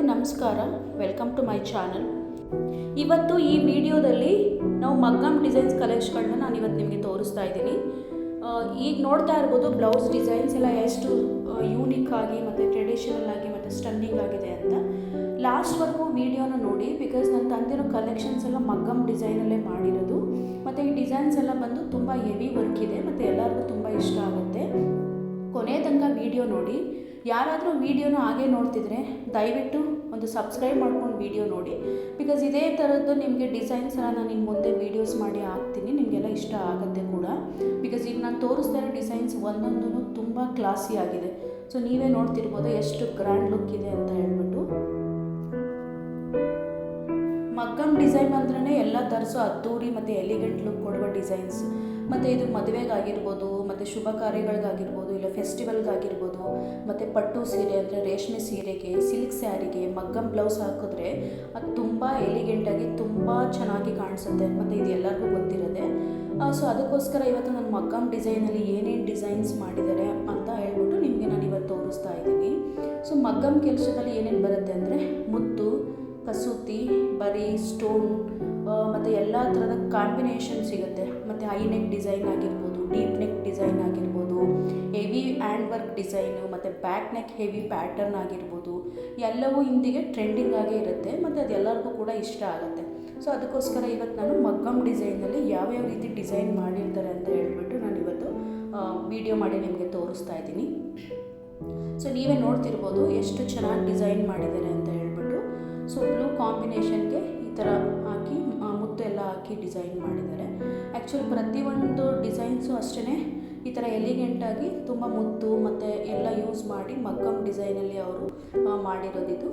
ಎಲ್ಲರಿಗೂ ನಮಸ್ಕಾರ. Welcome to my channel ಇವತ್ತು ಈ ವಿಡಿಯೋದಲ್ಲಿ ನಾವು ಮಗ್ಗಮ್ ಡಿಸೈನ್ಸ್ ಕಲೆಕ್ಷನ್ಗಳನ್ನ ನಾನು ಇವತ್ತು ನಿಮಗೆ ತೋರಿಸ್ತಾ ಇದ್ದೀನಿ. ಈಗ ನೋಡ್ತಾ ಇರ್ಬೋದು ಬ್ಲೌಸ್ ಡಿಸೈನ್ಸ್ ಎಲ್ಲ ಎಷ್ಟು ಯೂನಿಕ್ ಆಗಿ ಮತ್ತು ಟ್ರೆಡಿಷನಲ್ ಆಗಿ ಮತ್ತು ಸ್ಟನ್ನಿಂಗ್ ಆಗಿದೆ ಅಂತ. ಲಾಸ್ಟ್ವರೆಗೂ ವಿಡಿಯೋನ ನೋಡಿ ಬಿಕಾಸ್ ನಾನು ತಂದಿರೋ ಕಲೆಕ್ಷನ್ಸ್ ಎಲ್ಲ ಮಗ್ಗಮ್ ಡಿಸೈನಲ್ಲೇ ಮಾಡಿರೋದು. ಮತ್ತು ಈ ಡಿಸೈನ್ಸ್ ಎಲ್ಲ ಬಂದು ತುಂಬ ಹೆವಿ ವರ್ಕ್ ಇದೆ, ಮತ್ತು ಎಲ್ಲರಿಗೂ ತುಂಬ ಇಷ್ಟ ಆಗುತ್ತೆ. ಕೊನೆ ತನಕ ವಿಡಿಯೋ ನೋಡಿ. ಯಾರಾದರೂ ವೀಡಿಯೋನ ಹಾಗೆ ನೋಡ್ತಿದ್ರೆ ದಯವಿಟ್ಟು ಒಂದು ಸಬ್ಸ್ಕ್ರೈಬ್ ಮಾಡ್ಕೊಂಡು ವೀಡಿಯೋ ನೋಡಿ. ಬಿಕಾಸ್ ಇದೇ ಥರದ್ದು ನಿಮಗೆ ಡಿಸೈನ್ಸ್ ಎಲ್ಲ ನಾನು ಇನ್ನು ಮುಂದೆ ವೀಡಿಯೋಸ್ ಮಾಡಿ ಹಾಕ್ತೀನಿ. ನಿಮಗೆಲ್ಲ ಇಷ್ಟ ಆಗುತ್ತೆ ಕೂಡ. ಬಿಕಾಸ್ ಈಗ ನಾನು ತೋರಿಸ್ತಾ ಇರೋ ಡಿಸೈನ್ಸ್ ಒಂದೊಂದು ತುಂಬ ಕ್ಲಾಸಿ ಆಗಿದೆ. ಸೊ ನೀವೇ ನೋಡ್ತಿರ್ಬೋದು ಎಷ್ಟು ಗ್ರ್ಯಾಂಡ್ ಲುಕ್ ಇದೆ ಅಂತ ಹೇಳ್ಬಿಟ್ಟು. ಮಗ್ಗಮ್ ಡಿಸೈನ್ ಅಂದ್ರೆ ಎಲ್ಲ ತರಿಸೋ ಅದ್ದೂರಿ ಮತ್ತು ಎಲಿಗೆಂಟ್ ಲುಕ್ ಕೊಡುವ ಡಿಸೈನ್ಸ್ ಮತ್ತು ಇದು ಮದುವೆಗಾಗಿರ್ಬೋದು, ಮತ್ತು ಶುಭ ಕಾರ್ಯಗಳಿಗಾಗಿರ್ಬೋದು, ಇಲ್ಲ ಫೆಸ್ಟಿವಲ್ಗಾಗಿರ್ಬೋದು, ಮತ್ತು ಪಟ್ಟು ಸೀರೆ ಅಂದರೆ ರೇಷ್ಮೆ ಸೀರೆಗೆ, ಸಿಲ್ಕ್ ಸ್ಯಾರಿಗೆ, ಮಗ್ಗಮ್ ಬ್ಲೌಸ್ ಹಾಕಿದ್ರೆ ಅದು ತುಂಬ ಎಲಿಗೆಂಟಾಗಿ ತುಂಬ ಚೆನ್ನಾಗಿ ಕಾಣಿಸುತ್ತೆ ಮತ್ತು ಇದು ಎಲ್ಲರಿಗೂ ಗೊತ್ತಿರೋದೆ. ಸೊ ಅದಕ್ಕೋಸ್ಕರ ಇವತ್ತು ನಾನು ಮಗ್ಗಮ್ ಡಿಸೈನಲ್ಲಿ ಏನೇನು ಡಿಸೈನ್ಸ್ ಮಾಡಿದ್ದಾರೆ ಅಂತ ಹೇಳ್ಬಿಟ್ಟು ನಿಮಗೆ ನಾನು ಇವತ್ತು ತೋರಿಸ್ತಾ ಇದ್ದೀನಿ. ಸೊ ಮಗ್ಗಮ್ ಕೆಲಸದಲ್ಲಿ ಏನೇನು ಬರುತ್ತೆ ಅಂದರೆ ಮುತ್ತು, ಕಸೂತಿ, ಬರಿ, ಸ್ಟೋನ್ ಮತ್ತು ಎಲ್ಲ ಥರದ ಕಾಂಬಿನೇಷನ್ ಸಿಗುತ್ತೆ. ಮತ್ತು ಹೈ ನೆಕ್ ಡಿಸೈನ್ ಆಗಿರ್ಬೋದು ಡೀಪ್ ನೆಕ್ ಡಿಸೈನ್ ಆಗಿರ್ಬೋದು ಹೆವಿ ಹ್ಯಾಂಡ್ ವರ್ಕ್ ಡಿಸೈನು ಮತ್ತು ಬ್ಯಾಕ್ ನೆಕ್ ಹೆವಿ ಪ್ಯಾಟರ್ನ್ ಆಗಿರ್ಬೋದು, ಎಲ್ಲವೂ ಇಂದಿಗೆ ಟ್ರೆಂಡಿಂಗ್ ಆಗೇ ಇರುತ್ತೆ ಮತ್ತು ಅದು ಎಲ್ಲರಿಗೂ ಕೂಡ ಇಷ್ಟ ಆಗುತ್ತೆ. ಸೊ ಅದಕ್ಕೋಸ್ಕರ ಇವತ್ತು ನಾನು ಮಗ್ಗಮ್ ಡಿಸೈನಲ್ಲಿ ಯಾವ್ಯಾವ ರೀತಿ ಡಿಸೈನ್ ಮಾಡಿರ್ತಾರೆ ಅಂತ ಹೇಳ್ಬಿಟ್ಟು ನಾನು ಇವತ್ತು ವಿಡಿಯೋ ಮಾಡಿ ನಿಮಗೆ ತೋರಿಸ್ತಾ ಇದ್ದೀನಿ. ಸೊ ನೀವೇ ನೋಡ್ತಿರ್ಬೋದು ಎಷ್ಟು ಚೆನ್ನಾಗಿ ಡಿಸೈನ್ ಮಾಡಿದ್ದಾರೆ ಅಂತ ಹೇಳ್ಬಿಟ್ಟು. ಸೊ ಬ್ಲೂ ಕಾಂಬಿನೇಷನ್ಗೆ ಈ ಥರ ಹಾಕಿ ಡಿಸೈನ್ ಮಾಡಿದ್ದಾರೆ. ಆ್ಯಕ್ಚುಲಿ ಪ್ರತಿಯೊಂದು ಡಿಸೈನ್ಸು ಅಷ್ಟೇ ಈ ಥರ ಎಲಿಗೆಂಟಾಗಿ ತುಂಬ ಮುತ್ತು ಮತ್ತು ಎಲ್ಲ ಯೂಸ್ ಮಾಡಿ ಮಗ್ಗಮ್ ಡಿಸೈನಲ್ಲಿ ಅವರು ಮಾಡಿರೋದಿದು.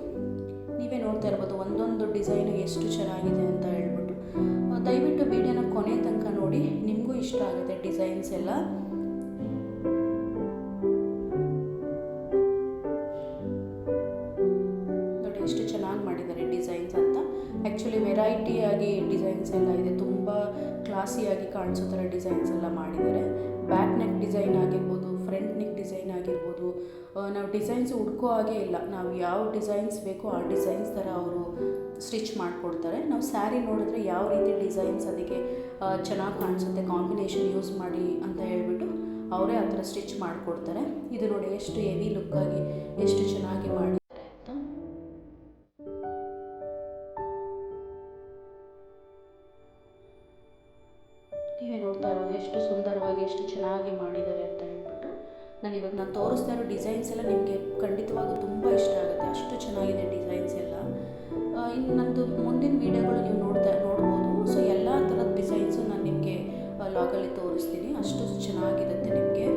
ನೀವೇ ನೋಡ್ತಾ ಇರ್ಬೋದು ಒಂದೊಂದು ಡಿಸೈನು ಎಷ್ಟು ಚೆನ್ನಾಗಿದೆ ಅಂತ ಹೇಳ್ಬಿಟ್ಟು. ದಯವಿಟ್ಟು ವಿಡಿಯೋನ ಕೊನೆ ತನಕ ನೋಡಿ. ನಿಮಗೂ ಇಷ್ಟ ಆಗುತ್ತೆ ಡಿಸೈನ್ಸ್ ಎಲ್ಲ. ಆ್ಯಕ್ಚುಲಿ ಆಗಿ ಡಿಸೈನ್ಸ್ ಎಲ್ಲ ಇದೆ. ತುಂಬ ಕ್ಲಾಸಿಯಾಗಿ ಕಾಣಿಸೋ ಥರ ಡಿಸೈನ್ಸ್ ಎಲ್ಲ ಮಾಡಿದ್ದಾರೆ. ಬ್ಯಾಕ್ ನೆಕ್ ಡಿಸೈನ್ ಆಗಿರ್ಬೋದು ಫ್ರಂಟ್ ನೆಕ್ ಡಿಸೈನ್ ಆಗಿರ್ಬೋದು ನಾವು ಡಿಸೈನ್ಸ್ ಹುಡ್ಕೋ ಹಾಗೆ ಇಲ್ಲ. ನಾವು ಯಾವ ಡಿಸೈನ್ಸ್ ಬೇಕೋ ಆ ಡಿಸೈನ್ಸ್ ಥರ ಅವರು ಸ್ಟಿಚ್ ಮಾಡಿಕೊಡ್ತಾರೆ. ನಾವು ಸ್ಯಾರಿ ನೋಡಿದ್ರೆ ಯಾವ ರೀತಿ ಡಿಸೈನ್ಸ್ ಅದಕ್ಕೆ ಚೆನ್ನಾಗಿ ಕಾಣಿಸುತ್ತೆ ಕಾಂಬಿನೇಷನ್ ಯೂಸ್ ಮಾಡಿ ಅಂತ ಹೇಳ್ಬಿಟ್ಟು ಅವರೇ ಆ ಥರ ಸ್ಟಿಚ್ ಮಾಡಿಕೊಡ್ತಾರೆ. ಇದು ನೋಡಿ ಎಷ್ಟು ಹೆವಿ ಲುಕ್ಕಾಗಿ ಎಷ್ಟು ಚೆನ್ನಾಗಿ ಮಾಡಿದ್ದಾರೆ ಎಷ್ಟು ಚೆನ್ನಾಗಿ ಮಾಡಿದ್ದಾರೆ ಅಂತ ಹೇಳ್ಬಿಟ್ಟು ನಾನು ಇವಾಗ ನಾನು ತೋರಿಸ್ತಾ ಇರೋ ಡಿಸೈನ್ಸ್ ಎಲ್ಲ ನಿಮಗೆ ಖಂಡಿತವಾಗೂ ತುಂಬ ಇಷ್ಟ ಆಗುತ್ತೆ. ಅಷ್ಟು ಚೆನ್ನಾಗಿದೆ ಡಿಸೈನ್ಸ್ ಎಲ್ಲ. ಇನ್ನು ನಂದು ಮುಂದಿನ ವೀಡಿಯೋಗಳು ನೀವು ನೋಡ್ತಾ, ನೋಡ್ಬೋದು. ಸೊ ಎಲ್ಲ ಥರದ ಡಿಸೈನ್ಸು ನಾನು ನಿಮಗೆ ಲಾಗಲ್ಲಿ ತೋರಿಸ್ತೀನಿ. ಅಷ್ಟು ಚೆನ್ನಾಗಿರುತ್ತೆ ನಿಮಗೆ.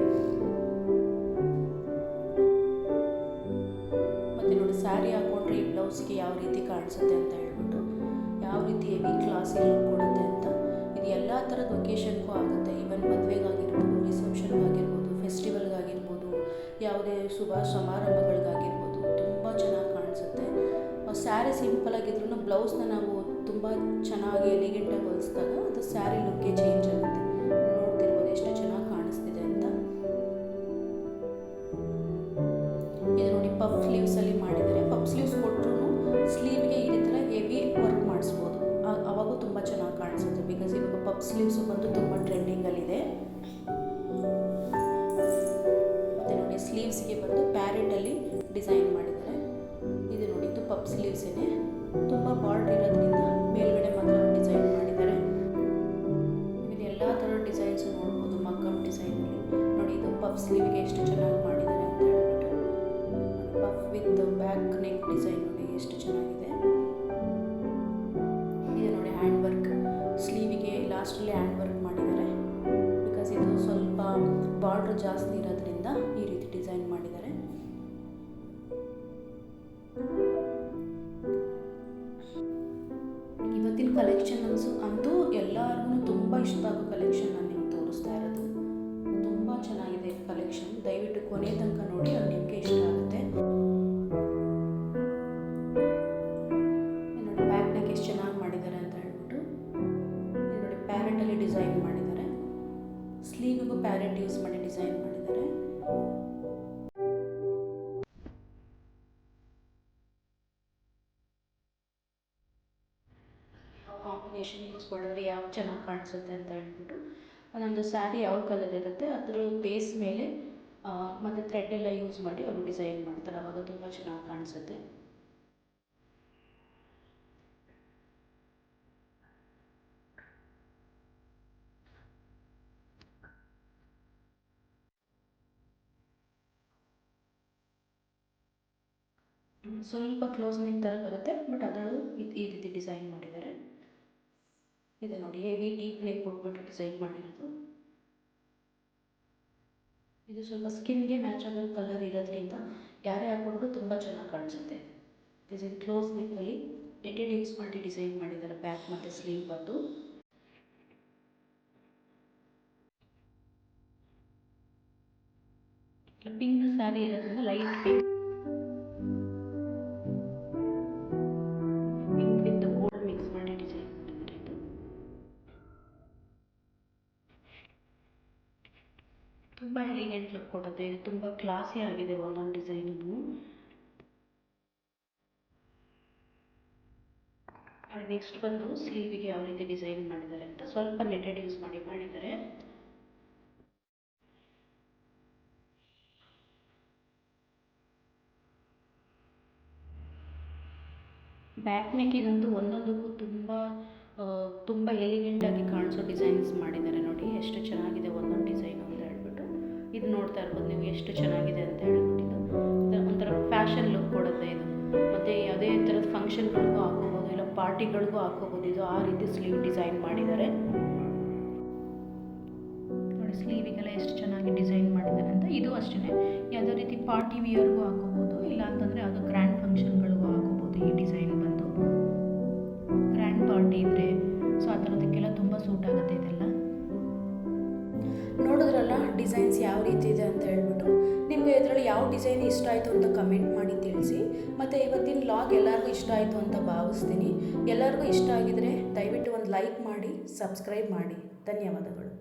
ಮತ್ತು ನೋಡಿ ಸ್ಯಾರಿ ಹಾಕ್ಕೊಂಡ್ರೆ ಈ ಬ್ಲೌಸ್ಗೆ ಯಾವ ರೀತಿ ಕಾಣಿಸುತ್ತೆ ಅಂತ ಹೇಳ್ಬಿಟ್ಟು, ಯಾವ ರೀತಿ ಹೆವಿ ಕ್ಲಾಸ್ ಲುಕ್ ಕೊಡುತ್ತೆ ಎಲ್ಲ ಥರದ ಒಕೇಶನ್ಗೂ ಆಗುತ್ತೆ. ಈವನ್ ಮದುವೆಗಾಗಿರ್ಬೋದು ರಿಸೆಪ್ಷನ್ಗಾಗಿರ್ಬೋದು ಫೆಸ್ಟಿವಲ್ಗಾಗಿರ್ಬೋದು ಯಾವುದೇ ಶುಭ ಸಮಾರಂಭಗಳಿಗಾಗಿರ್ಬೋದು, ತುಂಬ ಚೆನ್ನಾಗಿ ಕಾಣಿಸುತ್ತೆ. ಸ್ಯಾರಿ ಸಿಂಪಲ್ ಆಗಿದ್ರು ಬ್ಲೌಸ್ನ ನಾವು ತುಂಬ ಚೆನ್ನಾಗಿ ಎಲಿಗೆಂಟಾಗಿ ಹೊಲಿಸಿದಾಗ ಅದು ಸ್ಯಾರಿ ಲುಕ್ಕೇ ಚೇಂಜ್ ಆಗುತ್ತೆ. ಸ್ಲೀವ್ಸ್ ಬಂದು ತುಂಬ ಟ್ರೆಂಡಿಂಗಲ್ಲಿದೆ ಮತ್ತು ನೋಡಿ ಸ್ಲೀವ್ಸ್ಗೆ ಬಂದು ಪ್ಯಾರೆಟಲ್ಲಿ ಡಿಸೈನ್ ಮಾಡಿದ್ದಾರೆ. ಇದು ನೋಡಿ, ಇದು ಸ್ಲೀವ್ಸ್ ಇದೆ. ತುಂಬ ಬಾರ್ಡ್ರ್ ಇರೋದ್ರಿಂದ ಮೇಲ್ಗಡೆ ಮಾತ್ರ ಡಿಸೈನ್ ಮಾಡಿದ್ದಾರೆ. ಇಲ್ಲಿ ಎಲ್ಲ ಥರ ಡಿಸೈನ್ಸ್ ನೋಡ್ಬೋದು ಮಕ್ಕಮ್ ಡಿಸೈನಲ್ಲಿ ನೋಡಿ, ಇದು ಪಫ್ ಸ್ಲೀವ್ಗೆ ಎಷ್ಟು ಚೆನ್ನಾಗಿ ಮಾಡಿದ್ದಾರೆ ಅಂತ ಹೇಳ್ಬಿಟ್ಟು. Puff with back neck design ನೋಡಿ, ಎಷ್ಟು ಚೆನ್ನಾಗಿದೆ. ಲಾಸ್ಟಲ್ಲಿ ಹ್ಯಾಂಡ್ ವರ್ಕ್ ಮಾಡಿದ್ದಾರೆ. ಬಿಕಾಸ್ ಇದು ಸ್ವಲ್ಪ ಬಾರ್ಡ್ರ್ ಜಾಸ್ತಿ ಇರೋದ್ರಿಂದ ಈ ರೀತಿ ಡಿಸೈನ್ ಮಾಡಿದ್ದಾರೆ. ಇವತ್ತಿನ ಕಲೆಕ್ಷನ್ ಅನ್ಸು ಅಂತೂ ಎಲ್ಲರಿಗೂ ತುಂಬ ಇಷ್ಟ ಆಗೋ ಕಲೆಕ್ಷನ್ ನಾನು ನಿಮ್ಗೆ ತೋರಿಸ್ತಾ ಇರೋದು. ತುಂಬ ಚೆನ್ನಾಗಿದೆ ಕಲೆಕ್ಷನ್ ದಯವಿಟ್ಟು ಕೊನೆ ತನಕ ನೋಡಿ, ಅದು ನಿಮಗೆ ಪ್ಯಾರೆಟಲ್ಲಿ ಡಿಸೈನ್ ಮಾಡಿದ್ದಾರೆ. ಸ್ಲೀವಿಗೂ ಪ್ಯಾರೆಟ್ ಯೂಸ್ ಮಾಡಿ ಡಿಸೈನ್ ಮಾಡಿದ್ದಾರೆ. ಕಾಂಬಿನೇಷನ್ ಯೂಸ್ ಮಾಡಿದ್ರೆ ಯಾವ ಚೆನ್ನಾಗಿ ಕಾಣಿಸುತ್ತೆ ಅಂತ ಹೇಳ್ಬಿಟ್ಟು ಅದೊಂದು ಸ್ಯಾರಿ ಯಾವ ಕಲರ್ ಇರುತ್ತೆ ಅದರ ಬೇಸ್ ಮೇಲೆ ಮತ್ತು ಥ್ರೆಡ್ ಎಲ್ಲ ಯೂಸ್ ಮಾಡಿ ಅವರು ಡಿಸೈನ್ ಮಾಡ್ತಾರೆ. ಅವಾಗ ತುಂಬ ಚೆನ್ನಾಗಿ ಕಾಣಿಸುತ್ತೆ. ಸ್ವಲ್ಪ ಕ್ಲೋಸ್ ನೆಕ್ ಥರ ಬರುತ್ತೆ ಬಟ್ ಅದರಲ್ಲೂ ಈ- ರೀತಿ ಡಿಸೈನ್ ಮಾಡಿದ್ದಾರೆ. ಇದೆ ನೋಡಿ ಹೆವಿ ಡೀಪ್ ನೆಕ್ ಕೊಟ್ಬಿಟ್ಟು ಡಿಸೈನ್ ಮಾಡಿರೋದು. ಇದು ಸ್ವಲ್ಪ ಸ್ಕಿನ್ಗೆ ಮ್ಯಾಚ್ ಆಗೋ ಕಲರ್ ಇರೋದ್ರಿಂದ ಯಾರೇ ಹಾಕೊಂಡ್ರು ತುಂಬ ಚೆನ್ನಾಗಿ ಕಾಣಿಸುತ್ತೆ. ಡಿಸೈನ್ ಕ್ಲೋಸ್ ನೆಕ್ಕಲ್ಲಿ ನೆಟೆಡ್ ಯೂಸ್ ಮಾಡಿ ಡಿಸೈನ್ ಮಾಡಿದ್ದಾರೆ ಬ್ಯಾಕ್ ಮತ್ತು ಸ್ಲೀವ್ ಬಂದು. ಪಿಂಕ್ ಸ್ಯಾರಿ ಇರೋದ್ರಿಂದ ಲೈಟ್ ಪಿಂಕ್ ಇದು ತುಂಬ ಕ್ಲಾಸಿ ಆಗಿದೆ ಒಂದೊಂದು ಡಿಸೈನು ನೆಕ್ಸ್ಟ್ ಬಂದು ಸ್ಲೀವಿಗೆ ಯಾವ ರೀತಿ ಡಿಸೈನ್ ಮಾಡಿದ್ದಾರೆ ಅಂತ ಸ್ವಲ್ಪ ನೆಟೆಡ್ ಯೂಸ್ ಮಾಡಿ ಮಾಡಿದ್ದಾರೆ. ಬ್ಯಾಕ್ ನೆಕ್ಕಿಗಂತೂ ಒಂದೊಂದಕ್ಕೂ ತುಂಬ ತುಂಬಾ ಎಲಿಗೆಂಟಾಗಿ ಕಾಣಿಸೋ ಡಿಸೈನ್ಸ್ ಮಾಡಿದ್ದಾರೆ ನೋಡಿ. ಎಷ್ಟು ಚೆನ್ನಾಗಿದೆ ಒಂದೊಂದು ಡಿಸೈನ್ ಹೇಳ್ಬಿಟ್ಟು ಇದು ನೋಡ್ತಾ ಇರ್ಬೋದು ನೀವು ಎಷ್ಟು ಚೆನ್ನಾಗಿದೆ ಅಂತ ಹೇಳ್ಬಿಟ್ಟು. ಇದು ಇದು ಒಂಥರ ಫ್ಯಾಷನ್ ಲುಕ್ ಕೊಡುತ್ತೆ ಇದು. ಮತ್ತು ಯಾವುದೇ ಥರದ ಫಂಕ್ಷನ್ಗಳಿಗೂ ಹಾಕೋಬೋದು, ಇಲ್ಲ ಪಾರ್ಟಿಗಳಿಗೂ ಹಾಕೋಬೋದು, ಇದು ಆ ರೀತಿ ಸ್ಲೀವ್ ಡಿಸೈನ್ ಮಾಡಿದ್ದಾರೆ. ನೋಡಿ, ಸ್ಲೀವಿಗೆಲ್ಲ ಎಷ್ಟು ಚೆನ್ನಾಗಿ ಡಿಸೈನ್ ಮಾಡಿದ್ದಾರೆ ಅಂತ. ಇದು ಅಷ್ಟೇ ಯಾವುದೇ ರೀತಿ ಪಾರ್ಟಿ ವಿಯರ್ಗೂ ಹಾಕೋಬೋದು ಇಲ್ಲ ಅಂತಂದರೆ ಅದು ಗ್ರ್ಯಾಂಡ್ ಫಂಕ್ಷನ್ಗಳಿಗೂ ಹಾಕೋಬೋದು ಈ ಡಿಸೈನ್ ಬಂದು. ಗ್ರ್ಯಾಂಡ್ ಪಾರ್ಟಿ ಇದ್ದರೆ ಸೊ ಆ ಥರದಕ್ಕೆಲ್ಲ ತುಂಬ ಸೂಟ್ ಆಗುತ್ತೆ ಇದೆಲ್ಲ. ನೋಡಿದ್ರಲ್ಲ ಡಿಸೈನ್ಸ್ ಯಾವ ಡಿಸೈನ್ ಇಷ್ಟ ಆಯಿತು ಅಂತ ಕಮೆಂಟ್ ಮಾಡಿ ತಿಳಿಸಿ. ಮತ್ತು ಇವತ್ತಿನ ಲಾಗ್ ಎಲ್ಲರಿಗೂ ಇಷ್ಟ ಆಯಿತು ಅಂತ ಭಾವಿಸ್ತೀನಿ. ಎಲ್ಲರಿಗೂ ಇಷ್ಟ ಆಗಿದರೆ ದಯವಿಟ್ಟು ಒಂದು ಲೈಕ್ ಮಾಡಿ ಸಬ್ಸ್ಕ್ರೈಬ್ ಮಾಡಿ. ಧನ್ಯವಾದಗಳು.